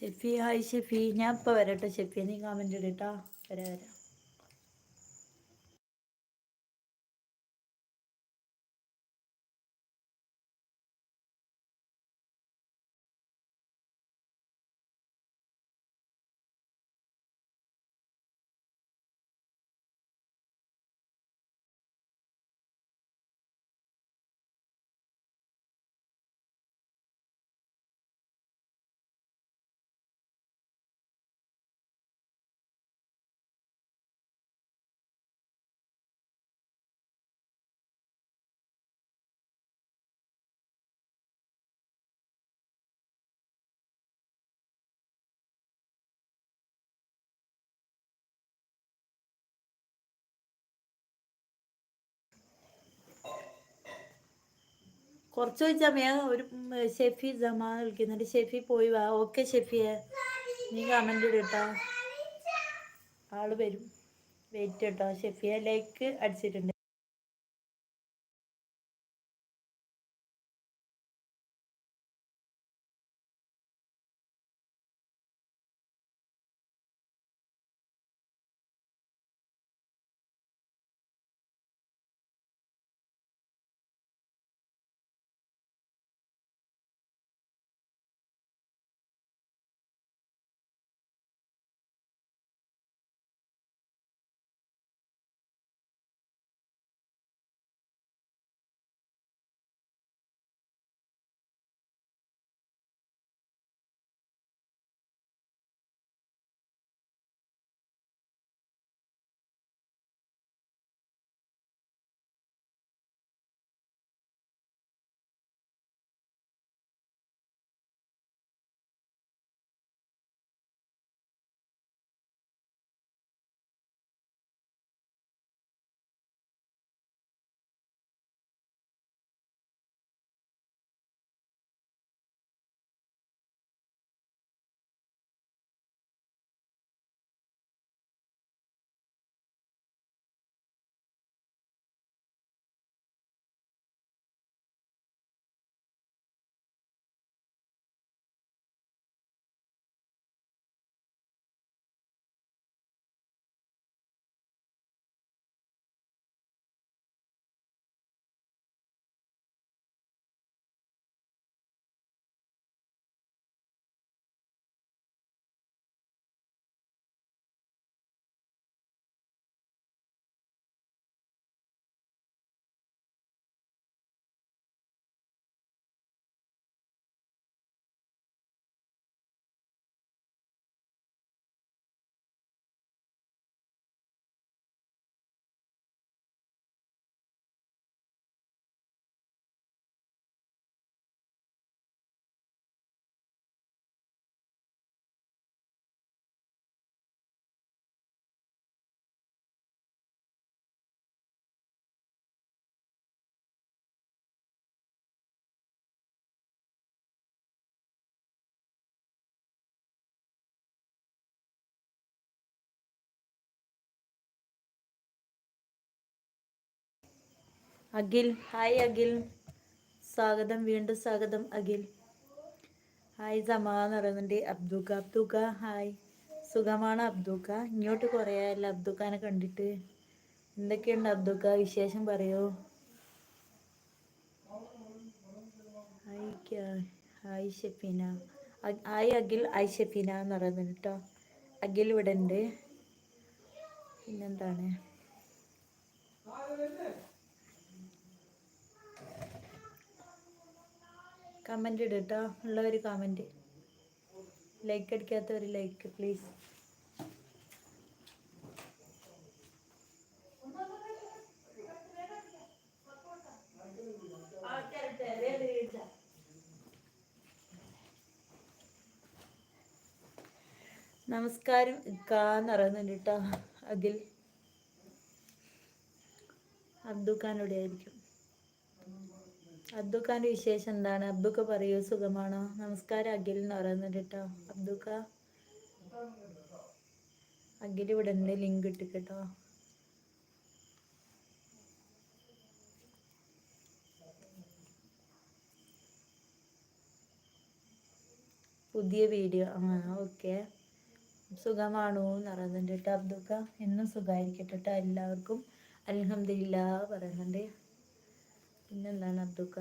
Shefi hi Shefi. ഞാൻ ഇപ്പോൾ വരട്ടെ. ഷെഫി നീ കമന്റ് ഇടട്ടാ. വരാ വരാം. കുറച്ച് ചോദിച്ചാൽ മേ ഒരു ഷെഫി ജമാ വിളിക്കുന്നുണ്ട്. ഷെഫി പോയി വാ. ഓക്കെ ഷെഫിയെ. നീ കമന്റ് ഇടട്ടോ ആൾ വരും. വെയിറ്റ് കേട്ടോ ഷെഫിയെ ലൈക്ക് അടിച്ചിട്ടുണ്ട്. അഖിൽ. ഹായ് അഖിൽ. സ്വാഗതം. വീണ്ടും സ്വാഗതം അഖിൽ. ഹായ് സമാ പറയുന്നുണ്ട് അബ്ദുക്ക. അബ്ദുക്ക ഹായ് സുഖമാണ് അബ്ദുക്ക. ഇങ്ങോട്ട് കുറേ അബ്ദുഖാനെ കണ്ടിട്ട്. എന്തൊക്കെയുണ്ട് അബ്ദുക്ക? വിശേഷം പറയോ. Hi hi Shefeena. Hi Akhil. Hi Shefeena എന്ന് പറയുന്നുണ്ട് കേട്ടോ അഖിൽ ഇവിടെ ഉണ്ട് പിന്നെന്താണ്? കമന്റ് ഇട് കേട്ടോ ഉള്ളവർ കമന്റ് ലൈക്ക് അടിക്കാത്തവർ ലൈക്ക് പ്ലീസ് നമസ്കാരം. ഇക്കാന്ന് പറയുന്നുണ്ട് കേട്ടോ. അഖിൽ ഇവിടെ ആയിരിക്കും അബ്ദുഖാന്റെ വിശേഷം എന്താണ്? അബ്ദുക്ക പറയൂ സുഖമാണോ? നമസ്കാരം അഖിൽ എന്ന് പറയുന്നുണ്ട് കേട്ടോ. അബ്ദുക്ക? അഖിൽ ഇവിടെ ഉണ്ട് ലിങ്ക് ഇട്ട് കേട്ടോ. പുതിയ വീഡിയോ. ആ ഓക്കെ. സുഖമാണോ എന്ന് പറയുന്നുണ്ട് കേട്ടോ അബ്ദുക്ക. എന്നും സുഖമായിരിക്കട്ടെ കേട്ടോ എല്ലാവർക്കും. അലഹമില്ല പറയുന്നുണ്ട്. പിന്നെന്താണ് അബ്ദുക്ക?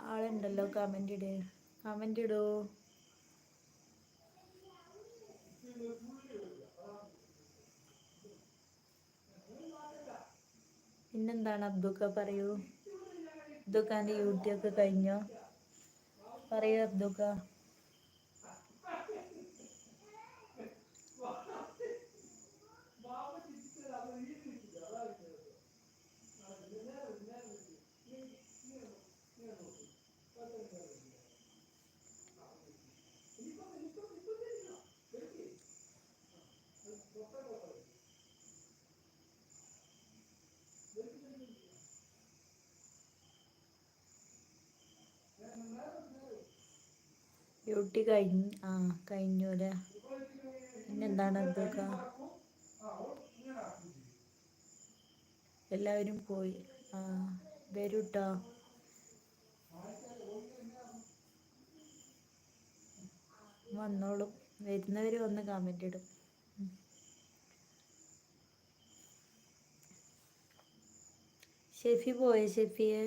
ആളുണ്ടല്ലോ കമന്റ് ഇട്. കമന്റ് ഇടൂ പിന്നെന്താണ് അബ്ദുക്ക പറയൂ? അബ്ദുക്കാന്റെ യൂട്യൂബ് കഴിഞ്ഞോ? പറയൂ അബ്ദുക്ക. ഡ്യൂട്ടി കഴിഞ്ഞു ആ കഴിഞ്ഞു അല്ലേ പിന്നെന്താണ് എന്തൊക്കെ എല്ലാവരും പോയി. ആ വരൂട്ടോ? വന്നോളും. വരുന്നവർ വന്ന് കമന്റ് ഇടും. ഷെഫി പോയ? ഷെഫിയെ?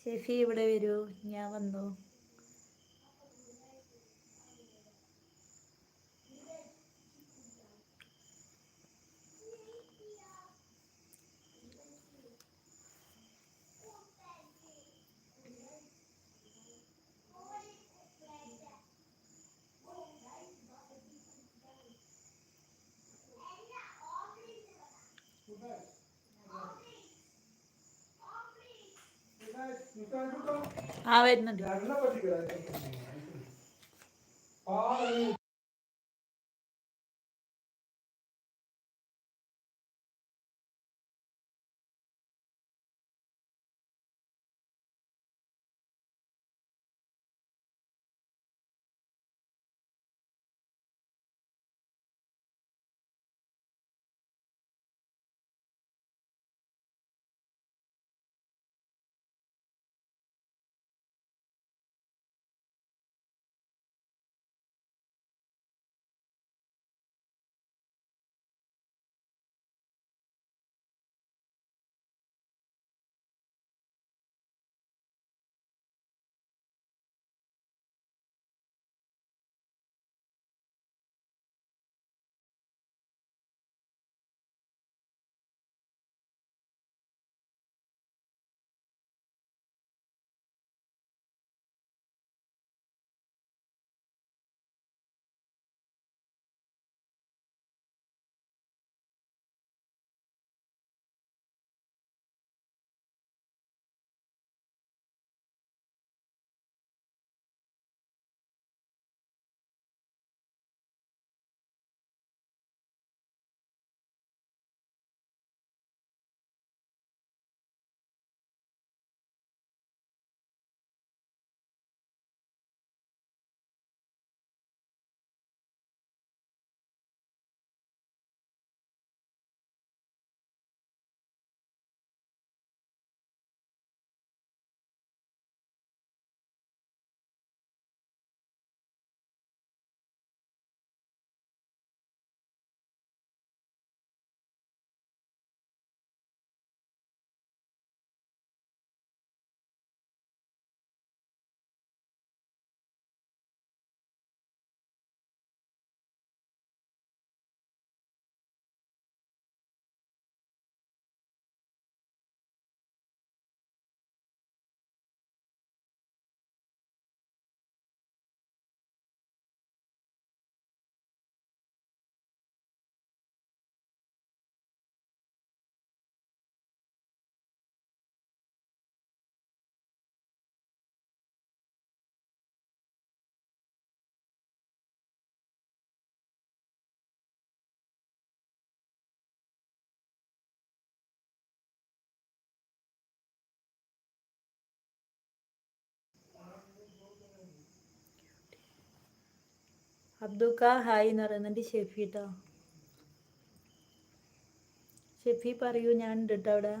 ഷെഫി ഇവിടെ വരൂ? ഞാൻ വന്നു? ആ വരുന്നുണ്ട്. അബ്ദുക്ക ഹായ് എന്ന് പറയുന്നുണ്ട് ഷെഫി കേട്ടോ ഷെഫി പറയൂ ഞാൻ ഉണ്ട് കേട്ടോ അവിടെ.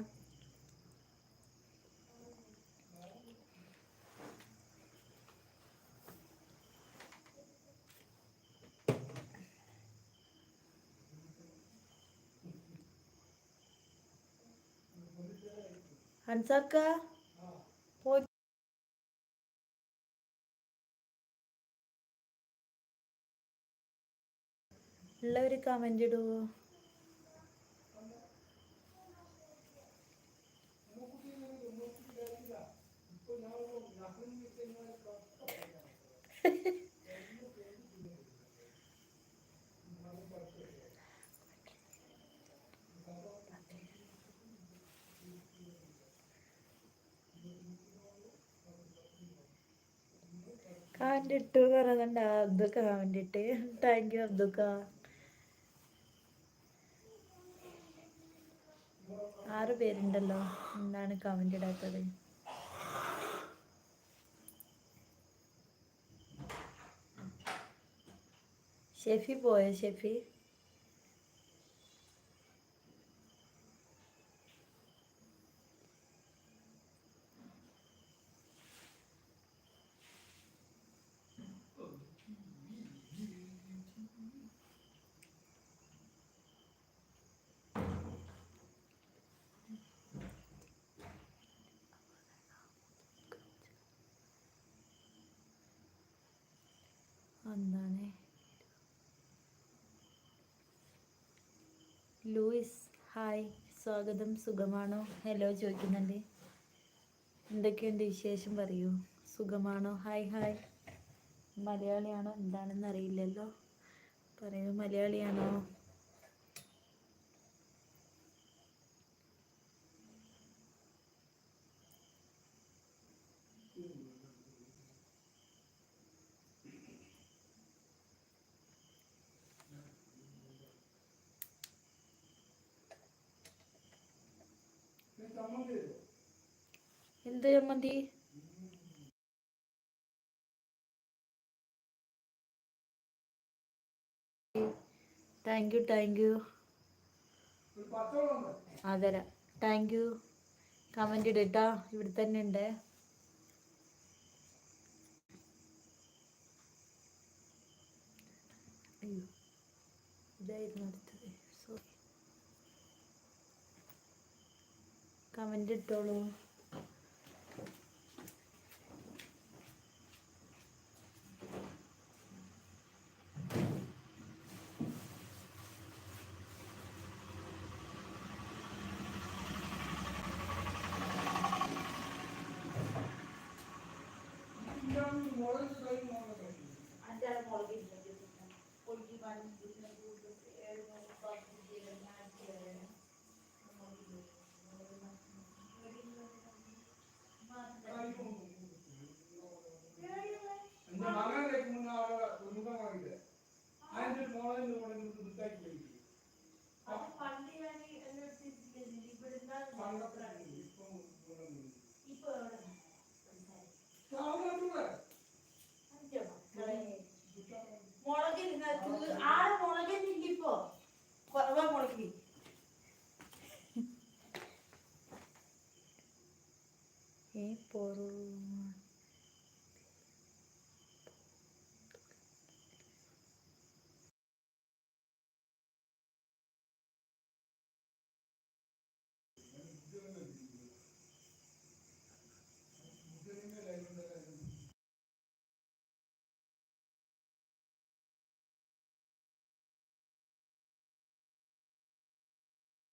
ഹൻസാക്ക ഉള്ളവർ കമന്റ് ഇടുവോ കമന്റ് ഇട്ടു പറയുന്നുണ്ട് അബ്ദുക്ക കമന്റ് ഇട്ട്. താങ്ക് യു അബ്ദുക്ക ആറ് പേരുണ്ടല്ലോ. എന്താണ് കമന്റ് ഇടാത്തത്? ഷെഫി പോയോ? ഷെഫി എന്താണ് ലൂയിസ് ഹായ് സ്വാഗതം. സുഖമാണോ? ഹലോ ചോദിക്കുന്നുണ്ട്. എന്തൊക്കെയുണ്ട് വിശേഷം? പറയൂ. സുഖമാണോ? Hi hi. മലയാളിയാണോ? എന്താണെന്ന് അറിയില്ലല്ലോ പറയൂ മലയാളിയാണോ? എന്ത് ചമ്മന്തി താങ്ക് യു താങ്ക് യു അതര താങ്ക് യു കമന്റ് ഇടട്ടാ ഇവിടെ തന്നെ ഉണ്ട്. അയ്യോ ഇട്ടോളൂ. ഇട്ട്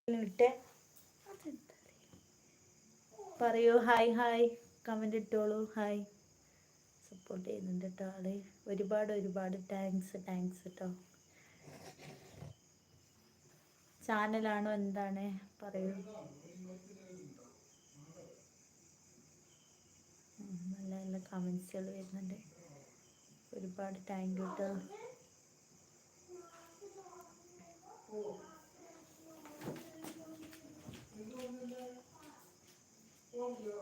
ഇട്ടെ പറയൂ. Hi hi. കമന്റ് ഇട്ടോളൂ. ഹായ്. സപ്പോർട്ട് ചെയ്യുന്നുണ്ട് കേട്ടോ ആൾ. ഒരുപാട് ഒരുപാട് താങ്ക്സ് താങ്ക്സ് കേട്ടോ ചാനലാണോ എന്താണ്? പറയൂ. നല്ല നല്ല കമൻസുകൾ വരുന്നുണ്ട്. ഒരുപാട് താങ്ക് യു കേട്ടോ Gracias.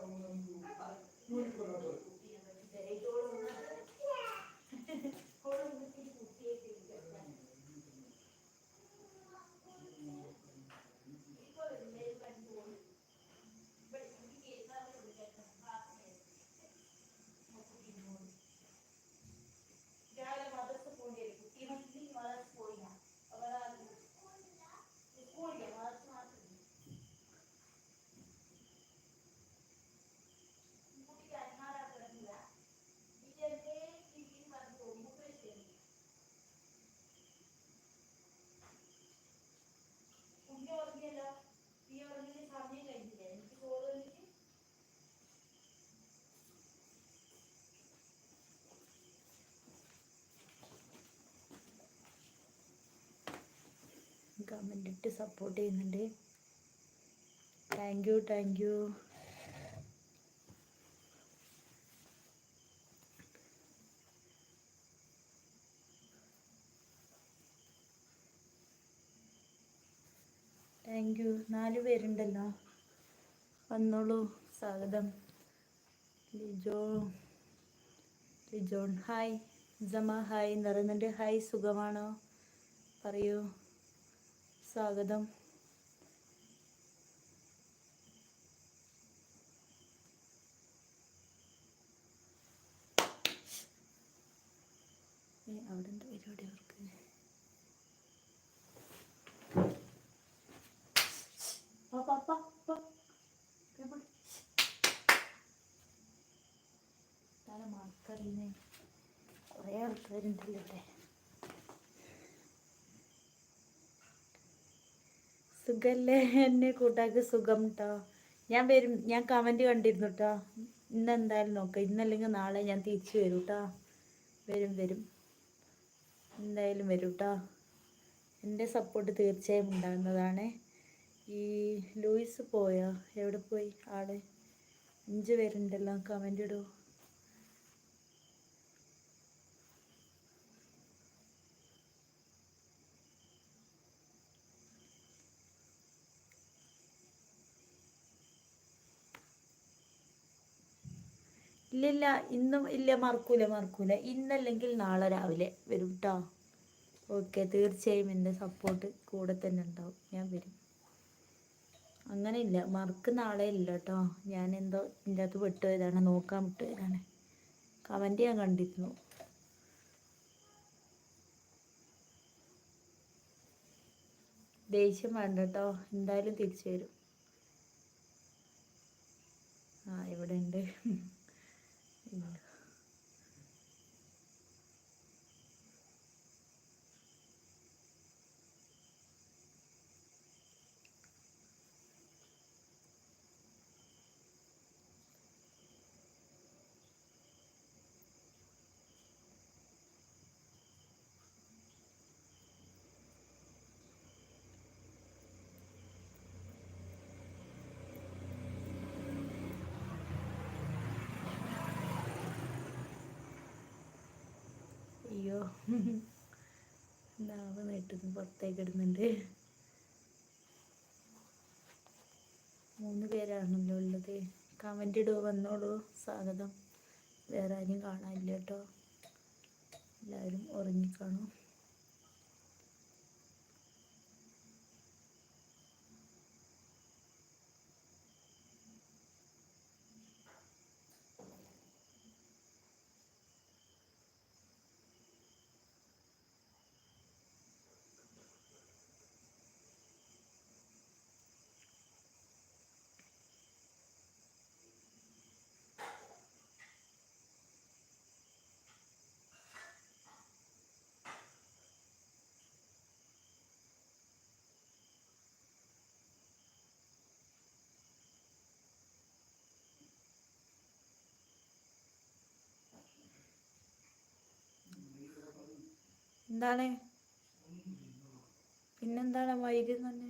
കമന്റ് ഇട്ട് സപ്പോർട്ട് ചെയ്യുന്നുണ്ട്. Thank you thank you thank you നാല് പേരുണ്ടല്ലോ. വന്നോളൂ. സ്വാഗതം. ലിജോ ലിജോൺ. ഹായ് ജമ ഹായ് എന്ന് പറയുന്നുണ്ട് ഹായ് സുഖമാണോ? പറയൂ. സ്വാഗതം. അവിടെ എന്താ പരിപാടി അവർക്ക്. തല മറക്കറിയുന്നേ കുറേ ആൾക്കാരുണ്ടല്ലോ ഇവിടെ. സുഖല്ലേ? എന്നെ കൂട്ടാക്ക് സുഖം കേട്ടോ ഞാൻ വരും. ഞാൻ കമന്റ് കണ്ടിരുന്നു കേട്ടോ ഇന്ന് എന്തായാലും നോക്കാം. ഇന്നല്ലെങ്കിൽ നാളെ ഞാൻ തിരിച്ചു വരും കേട്ടോ വരും വരും. എന്തായാലും വരും കേട്ടോ എന്റെ സപ്പോർട്ട് തീർച്ചയായും ഉണ്ടാകുന്നതാണ്. ഈ ലൂയിസ് പോയോ? എവിടെ പോയി? ആൾ? അഞ്ച് പേരുണ്ടല്ലോ. കമന്റ് ഇടൂ. ഇല്ലില്ല ഇന്നും ഇല്ല മറക്കൂല മറക്കൂല. ഇന്നല്ലെങ്കിൽ നാളെ രാവിലെ വരും കേട്ടോ ഓക്കെ തീർച്ചയായും എന്റെ സപ്പോർട്ട് കൂടെ തന്നെ ഉണ്ടാവും. ഞാൻ വരും. അങ്ങനെ ഇല്ല മറക്ക് നാളെ ഇല്ല കേട്ടോ ഞാൻ എന്തോ ഇതിന്റെ അകത്ത് വിട്ടുപോയതാണ് നോക്കാൻ വിട്ടുപോയതാണ് കമന്റ് ഞാൻ കണ്ടിരുന്നു. ദേഷ്യം വേണ്ട കേട്ടോ എന്തായാലും തിരിച്ചു വരും. ആ ഇവിടെ ഉണ്ട് ഇല്ല. അയ്യോ. നാവ് നീട്ടുന്നു പുറത്തേക്ക് ഇടുന്നുണ്ട് മൂന്ന് പേരാണല്ലോ ഉള്ളത്. കമന്റ് ഇടുക വന്നോളൂ. സ്വാഗതം. വേറെ ആരും കാണാനില്ല കേട്ടോ. എല്ലാവരും ഉറങ്ങിക്കാണും. എന്താണ്? പിന്നെന്താണ് വൈകുന്നത്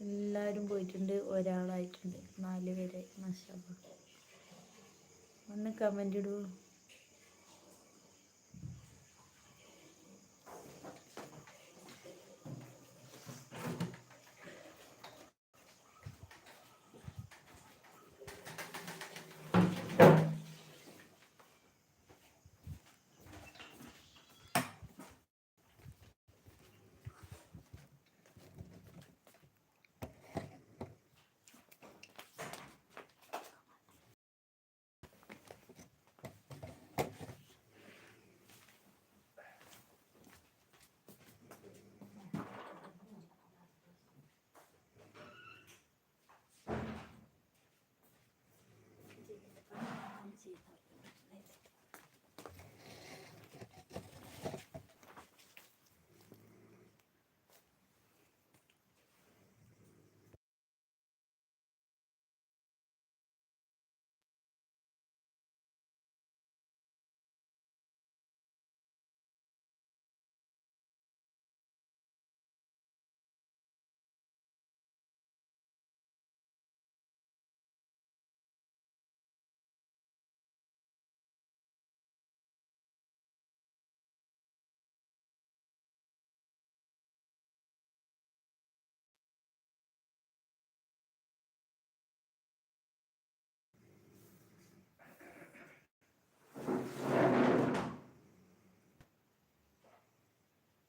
എല്ലാവരും പോയിട്ടുണ്ട്. ഒരാളായിട്ടുണ്ട്. നാല് പേരെ. മാഷാ ഒന്ന് കമന്റ് ഇടൂ.